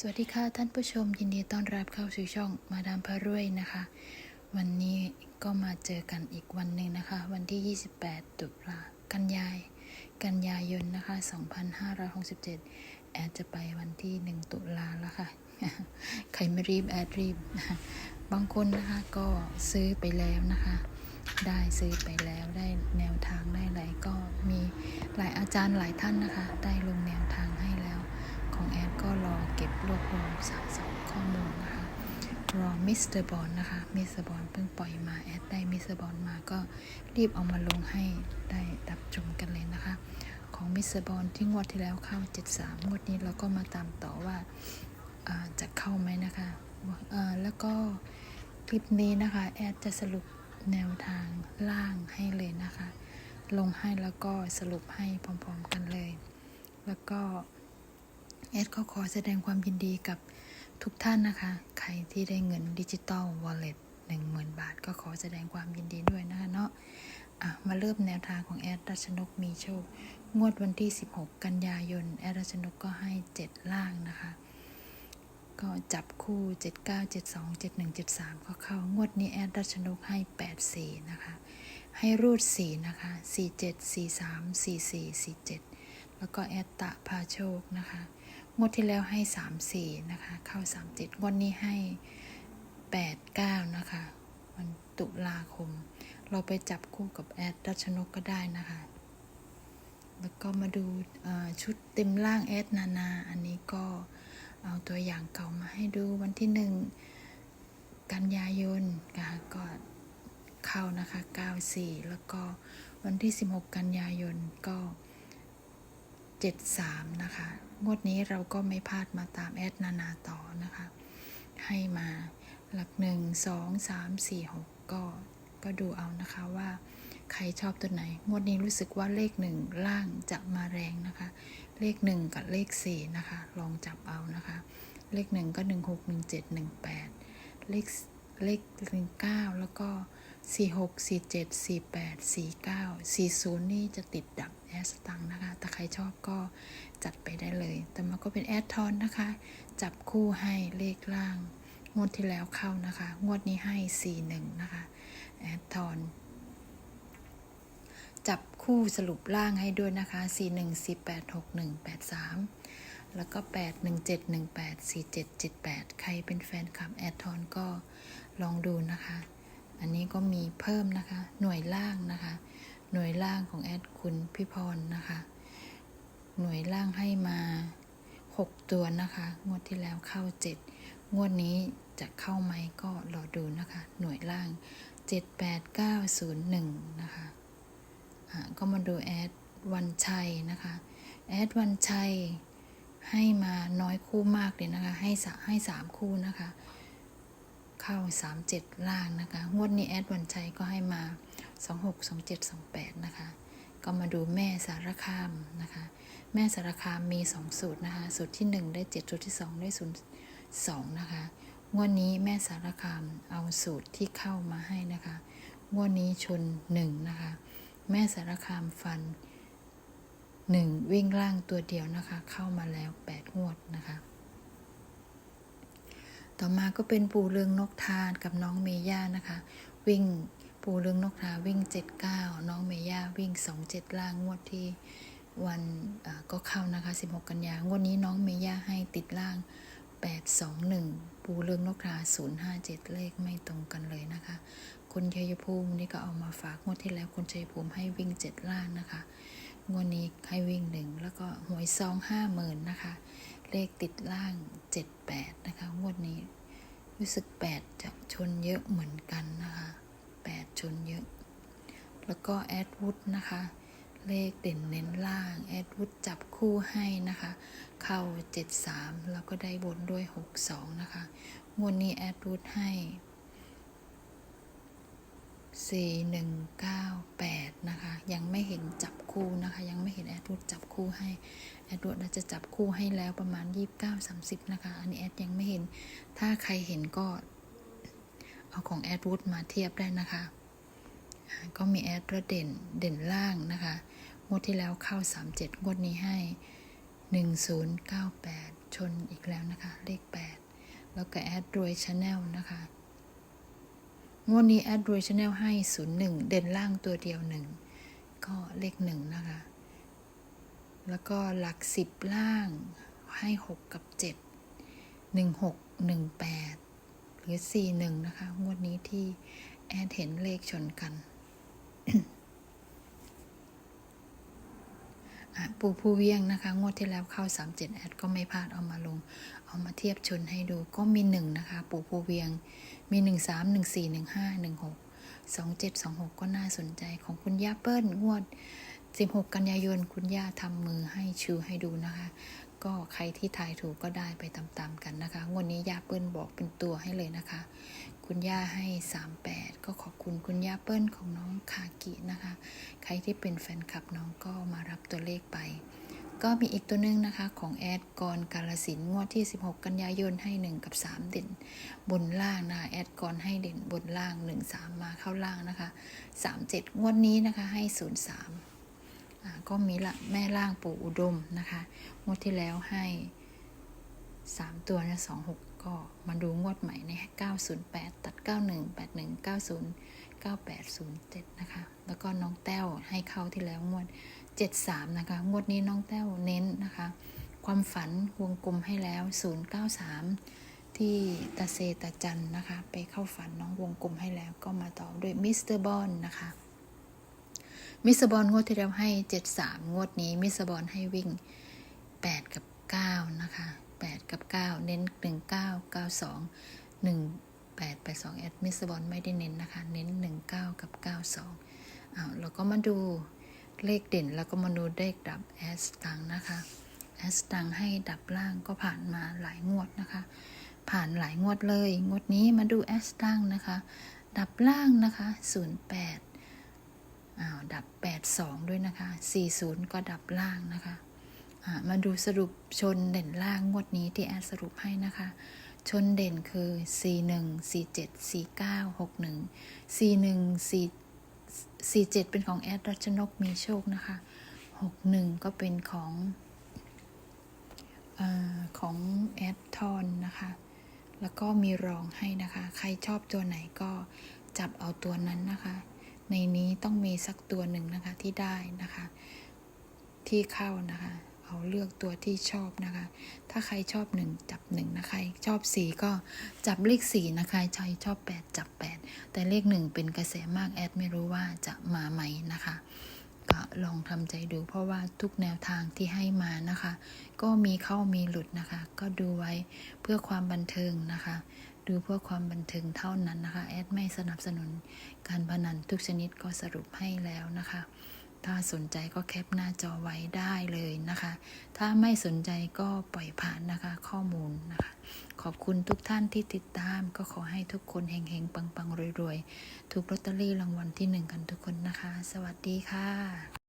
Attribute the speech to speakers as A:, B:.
A: สวัสดีค่ะท่านผู้ชมยินดีต้อนรับเข้าสู่ช่องมาดามพารวยนะคะ วันนี้ก็มาเจอกันอีกวันหนึ่งนะคะ วันที่ 28 ตุลากันยาย กันยายนนะคะ 2567 แอดจะไปวันที่ 1 ตุลาแล้วค่ะ ใครไม่รีบแอดรีบ บางคนนะคะก็ซื้อไปแล้วนะคะ ได้ซื้อไปแล้วได้แนวทางได้อะไรก็มีหลายอาจารย์หลายท่านนะคะ ได้ลงแนวทางให้แล้ว ของแอดก็รอเก็บรวบรวมสะสมข้อมูลนะคะ รอมิสเตอร์บอลนะคะมิสเตอร์บอลเพิ่งปล่อยมาแอดได้มิสเตอร์บอลมาก็รีบเอามาลงให้ได้รับชมกันเลยนะคะ ของมิสเตอร์บอลที่งวดที่แล้วเข้า 73 งวดนี้เราก็มาตามต่อว่าจะเข้าไหมนะคะแล้วก็คลิปนี้นะคะ แอดจะสรุปแนวทางล่างให้เลยนะคะ ลงให้แล้วก็สรุปให้พร้อมๆกันเลย แล้วก็แอดก็ขอแสดงความยินดีกับ ทุกท่านนะคะ ใครที่ได้เงินดิจิตอลวอลเล็ตหนึ่งหมื่นบาท ก็ขอแสดงความยินดีด้วยนะคะเนาะะมาเริ่มแนวทางของแอดรัชนกมีโชค งวดวันที่ 16 กันยายน แอดรัชนกก็ให้ 7 ล่างนะคะ ก็จับคู่ 79 72 71 73 ก็เข้างวดนี้แอดรัชนกให้ 84 นะคะ ให้รูด 4 นะคะ 47 43 44 47 แล้วก็แอดตะพาโชคนะคะ งวดที่แล้วให้3 4นะคะ เข้า37งวดนี้ให้8 9นะคะวันตุลาคม เราไปจับคู่กับแอดรัชนกก็ได้นะคะ แล้วก็มาดูชุดเต็มล่างแอดนานา อันนี้ก็เอาตัวอย่างเก่ามาให้ดูวันที่หนึ่งกันยายนนะคะก็เข้านะคะ 94 แล้วก็วันที่ 16 กันยายนก็ 73 นะคะ งวดนี้เราก็ไม่พลาดมาตามแอดนานาต่อนะคะ ให้มาหลัก1 2 3 4 6ก็ก็ดูเอานะคะว่าใครชอบตัวไหน งวดนี้รู้สึกว่าเลข1ล่างจะมาแรงนะคะ เลข1กับเลข4นะคะ ลองจับเอานะคะ เลข1ก็1 6 1 7 1 8เจ็ดหนึ่งแปดเลขเลข19แล้วก็ 46 47 48 49 40นี่จะติดดับแอสตังนะคะแต่ใครชอบก็จัดไปได้เลย แต่มันก็เป็นแอดทอนนะคะ จับคู่ให้เลขล่าง งวดที่แล้วเข้านะคะ งวดนี้ให้41นะคะ แอดทอน จับคู่สรุปล่างให้ด้วยนะคะ4 1 4 8 6 1 8 3แล้วก็ 8 1 7 1 8 4 7 7 8 ใครเป็นแฟนคลับแอดทอนก็ลองดูนะคะ อันนี้ก็มีเพิ่มนะคะ หน่วยล่างนะคะ หน่วยล่างของแอดคุณพี่พรนะคะ หน่วยล่างให้มา 6 ตัวนะคะ งวดที่แล้วเข้า 7 งวดนี้จะเข้าไหมก็รอดูนะคะ หน่วยล่าง 78901 นะคะอะก็มาดูแอดวันชัยนะคะ แอดวันชัยให้มาน้อยคู่มากเลยนะคะ ให้ให้สามคู่นะคะ เข้าสามเจ็ดล่างนะคะ งวดนี้แอดวันชัยก็ให้มาสองหกสองเจ็ดสองแปดนะคะ ก็มาดูแม่สารคามนะคะ แม่สารคามมีสองสูตรนะคะ สูตรที่หนึ่งได้เจ็ดสูตรที่สองได้ศูนย์สองนะคะ งวดนี้แม่สารคามเอาสูตรที่เข้ามาให้นะคะ งวดนี้ชนหนึ่งนะคะ แม่สารคามฟันหนึ่งวิ่งล่างตัวเดียวนะคะ เข้ามาแล้วแปดงวดนะคะ ต่อมาก็เป็นปูเรืองนกทานกับน้องเมย่านะคะ วิ่งปูเรืองนกทาวิ่งเจ็ดเก้าน้องเมย่าวิ่งสองเจ็ดล่างงวดที่วันก็เข้านะคะสิบหกกันยางวดนี้น้องเมย่าให้ติดล่างแปดสองหนึ่งปูเรืองนกทาศูนย์ห้าเจ็ดเลขไม่ตรงกันเลยนะคะ คุณชัยภูมินี่ก็เอามาฝากงวดที่แล้วคุณชัยภูมิให้วิ่งเจ็ดล่างนะคะงวดนี้ให้วิ่งหนึ่งแล้วก็หวยซองห้าหมื่นนะคะ เลขติดล่างเจ็ดแปดนะคะ งวดนี้รู้สึกแปดจะชนเยอะเหมือนกันนะคะแปดชนเยอะ แล้วก็แอดวุฒนะคะ เลขเด่นเน้นล่าง แอดวุฒจับคู่ให้นะคะ เข้า 73 แล้วก็ได้บนด้วย 62 นะคะ งวดนี้แอดวุฒให้ 4198 นะคะ ยังไม่เห็นจับคู่นะคะ ยังไม่เห็นแอดวูดจับคู่ให้ แอดวูดอาจะจับคู่ให้แล้วประมาณ 29-30 นะคะ อันนี้แอดยังไม่เห็น ถ้าใครเห็นก็ เอาของแอดวูดมาเทียบได้นะคะ ก็มีแอดระเด่นเด่นล่างนะคะ งวดที่แล้วเข้า 37 งวดนี้ให้ 1098 ชนอีกแล้วนะคะ เลข 8 แล้วก็แอดรวยชาแนลนะคะ งวดนี้แอดรวยชาแนลให้ 01 เด่นล่างตัวเดียว 1 ก็เลข 1 นะคะ แล้วก็หลัก 10 ล่างให้ 6 กับ 7 16 18 หรือ 41 นะคะ งวดนี้ที่แอดเห็นเลขชนกันปูผู้เวียงนะคะ งวดที่แล้วเข้า 37 แอดก็ไม่พลาดเอามาลง เอามาเทียบชนให้ดูก็มีหนึ่งนะคะ ปูผู้เวียงมี1 3 1 4 1 5 1 6 2 7 2 6ก็น่าสนใจของคุณย่าเปิ้ลงวด16กันยายนคุณย่าทำมือให้ชูให้ดูนะคะ ก็ใครที่ทายถูกก็ได้ไปตามๆกันนะคะงวดนี้ย่าเปิ้ลบอกเป็นตัวให้เลยนะคะ คุณย่าให้38ก็ขอบคุณคุณย่าเปิ้ลของน้องคากินะคะ ใครที่เป็นแฟนคลับน้องก็มารับตัวเลขไป ก็มีอีกตัวหนึงนะคะของแอดกรกาลสินงวดที่ 16 กันยายนให้ 1 กับ 3 เด่น บนล่างนะคะแอดกรให้เด่นบนล่าง 1 3 มาเข้าล่างนะคะ 37 งวดนี้นะคะให้ 03อ่าก็มีละแม่ล่างปู่อุดมนะคะ งวดที่แล้วให้ 3 ตัวนะ26 ก็มาดูงวดใหม่ใน 908 ตัด 91 81 90 9807 นะคะ แล้วก็น้องแต้วให้เข้าที่แล้วงวด 73 นะคะ งวดนี้น้องแต้วเน้นนะคะ ความฝันวงกลมให้แล้ว 093 ที่ตาเซตาจันนะคะ ไปเข้าฝันน้องวงกลมให้แล้วก็มาต่อด้วยมิสเตอร์บอลนะคะ มิสเตอร์บอลงวดที่แล้วให้ 73 งวดนี้มิสเตอร์บอลให้วิ่ง 8 กับ 9 นะคะ 8 กับ 9 เน้น 1 9 9 2 1 8 8 2 แอดมิสบอลไม่ได้เน้นนะคะ เน้น 1 9 กับ 9 2อ้าวเราก็มาดู เลขเด่นแล้วก็มาดูเลขดับแอสตังนะคะแอสตังให้ดับล่างก็ผ่านมาหลายงวดนะคะ ผ่านหลายงวดเลย งวดนี้มาดูแอสตังนะคะ ดับล่างนะคะ 08อ้าวดับ 82 ด้วยนะคะ 40 ก็ดับล่างนะคะมาดูสรุปชนเด่นล่างงวดนี้ที่แอดสรุปให้นะคะ ชนเด่นคือ 41 47 49 61 41 4 47 เป็นของแอดรัชนกมีโชคนะคะ 61 ก็เป็นของอของแอดทอนนะคะ แล้วก็มีรองให้นะคะ ใครชอบตัวไหนก็จับเอาตัวนั้นนะคะ ในนี้ต้องมีสักตัวหนึ่งนะคะที่ได้นะคะ ที่เข้านะคะ เอาเลือกตัวที่ชอบนะคะ ถ้าใครชอบหนึ่งจับหนึ่งนะครชอบสี่ก็จับเลขสี่นะคะใครชอบแปดจับแปดแต่เลขหนึ่งเป็นกระแสมากแอดไม่รู้ว่าจะมาไหมนะคะ ก็ลองทำใจดูเพราะว่าทุกแนวทางที่ให้มานะคะ ก็มีเข้ามีหลุดนะคะ ก็ดูไว้เพื่อความบันเทิงนะคะดูเพื่อความบันเทิงเท่านั้นนะคะ แอดไม่สนับสนุนการพนันทุกชนิดก็สรุปให้แล้วนะคะ ถ้าสนใจก็แคปหน้าจอไว้ได้เลยนะคะ ถ้าไม่สนใจก็ปล่อยผ่านนะคะข้อมูลนะคะ ขอบคุณทุกท่านที่ติดตาม ก็ขอให้ทุกคนเฮงๆ ปังๆ รวยๆ ถูกลอตเตอรี่รางวัลที่หนึ่งกันทุกคนนะคะ สวัสดีค่ะ